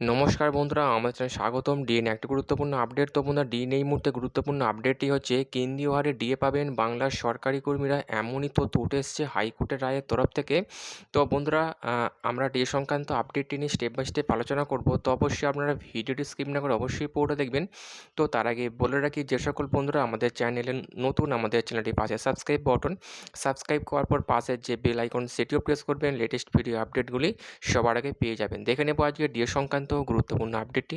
নমস্কার বন্ধুরা আমার চ্যানেলে স্বাগতম। ডিএন একটি গুরুত্বপূর্ণ আপডেট তো বন্ধুরা ডিএন এই মুহূর্তে গুরুত্বপূর্ণ আপডেটটি হচ্ছে, কেন্দ্রীয় হারে ডিএ পাবেন বাংলার সরকারি কর্মীরা। এমনই তথ্য উঠে এসছে হাইকোর্টের রায়ের তরফ থেকে। তো বন্ধুরা আমরা ডিএ সংক্রান্ত আপডেটটি নিয়ে স্টেপ বাই স্টেপ আলোচনা করব। তো অবশ্যই আপনারা ভিডিওটি স্কিপ না করে অবশ্যই পুরোটা দেখবেন। তো তার আগে বলে রাখি, যে সকল বন্ধুরা, আমাদের চ্যানেলে নতুন, আমাদের চ্যানেলটি পাশে সাবস্ক্রাইব বটন সাবস্ক্রাইব করার পর পাশের যে বেল আইকন সেটিও প্রেস করবেন। লেটেস্ট ভিডিও আপডেটগুলি সবার আগে পেয়ে যাবেন। দেখে নেব আজকে ডিএ সংক্রান্ত গুরুত্বপূর্ণ আপডেটটি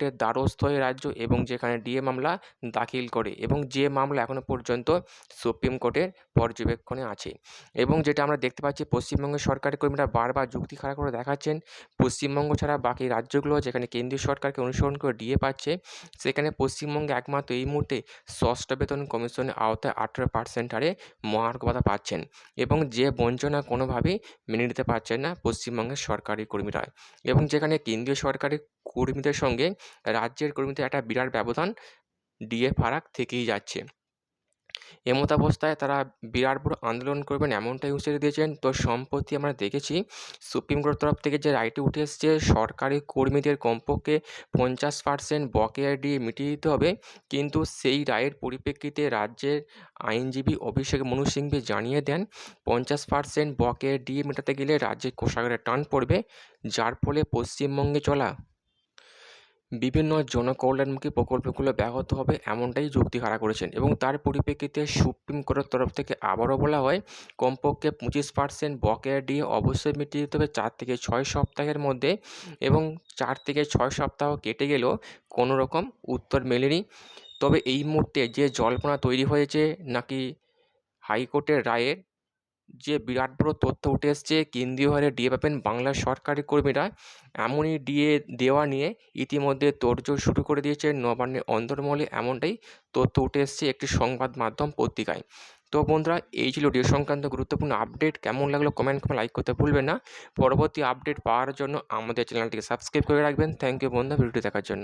কোর্টের দ্বারস্থ হয়ে রাজ্য এবং যেখানে ডিএ মামলা দাখিল করে এবং যে মামলা এখনও পর্যন্ত সুপ্রিম কোর্টের পর্যবেক্ষণে আছে। এবং যেটা আমরা দেখতে পাচ্ছি পশ্চিমবঙ্গের সরকারি কর্মীরা বারবার যুক্তি খাড়া করে দেখাচ্ছেন, পশ্চিমবঙ্গ ছাড়া বাকি রাজ্যগুলো যেখানে কেন্দ্রীয় সরকারকে অনুসরণ করে ডিএ পাচ্ছে, সেখানে পশ্চিমবঙ্গে একমাত্র এই মুহূর্তে ষষ্ঠ বেতন কমিশনের আওতায় আঠেরো পার্সেন্ট হারে মহার্ঘ ভাতা পাচ্ছেন এবং যে বঞ্চনা কোনোভাবেই মেনে নিতে পারছেন না পশ্চিমবঙ্গের সরকারি কর্মীরা। এবং যেখানে কেন্দ্রীয় সরকারি কর্মীদের সঙ্গে রাজ্যের কর্মীদের একটা বিরাট ব্যবধান ডিএ ফারাক থেকেই যাচ্ছে। এমতাবস্থায় তারা বিরাট বড় আন্দোলন করবেন এমনটাই হুঁশিয়ারি দিয়েছেন। তো সম্প্রতি আমরা দেখেছি, সুপ্রিম কোর্ট তরফ থেকে যে রায়টি উঠে এসছে, সরকারি কর্মীদের কমপক্ষে পঞ্চাশ পার্সেন্ট বকেয়া ডিএ মিটিয়ে দিতে হবে। কিন্তু সেই রায়ের পরিপ্রেক্ষিতে রাজ্যের আইনজীবী অভিষেক মনু সিংভি জানিয়ে দেন, পঞ্চাশ পার্সেন্ট বকেয়া ডিএ মেটাতে গেলে রাজ্যের কোষাগারে টান পড়বে, যার ফলে পশ্চিমবঙ্গে চলা বিভিন্ন জনকল্যাণমুখী প্রকল্পগুলো ব্যাহত হবে এমনটাই যুক্তি খাড়া করেছেন এবং তার পরিপ্রেক্ষিতে সুপ্রিম কোর্টের তরফ থেকে আবারও বলা হয়, কমপক্ষে পঁচিশ পার্সেন্ট বকেয়া দিয়ে অবশ্যই মিটিয়ে দিতে হবে, চার থেকে ছয় সপ্তাহের মধ্যে এবং চার থেকে ছয় সপ্তাহ কেটে গেলেও কোনো রকম উত্তর মেলেনি। তবে এই মুহূর্তে যে জল্পনা তৈরি হয়েছে নাকি হাইকোর্টের রায়ের যে বিরাট বড় তথ্য উঠে এসছে, কেন্দ্রীয় হারে ডিএ পাবেন বাংলার সরকারি কর্মীরা। এমনই ডিএ দেওয়া নিয়ে ইতিমধ্যে তোড়জোড় শুরু করে দিয়েছে নবান্নের অন্দরমহলে এমনটাই তথ্য উঠে এসছে একটি সংবাদ মাধ্যম পত্রিকায়। তো বন্ধুরা, এই ছিল ডিএ সংক্রান্ত গুরুত্বপূর্ণ আপডেট। কেমন লাগল কমেন্ট করে লাইক করতে ভুলবেন না। পরবর্তী আপডেট পাওয়ার জন্য আমাদের চ্যানেলটিকে সাবস্ক্রাইব করে রাখবেন। থ্যাংক ইউ বন্ধু ভিডিওটি দেখার জন্য।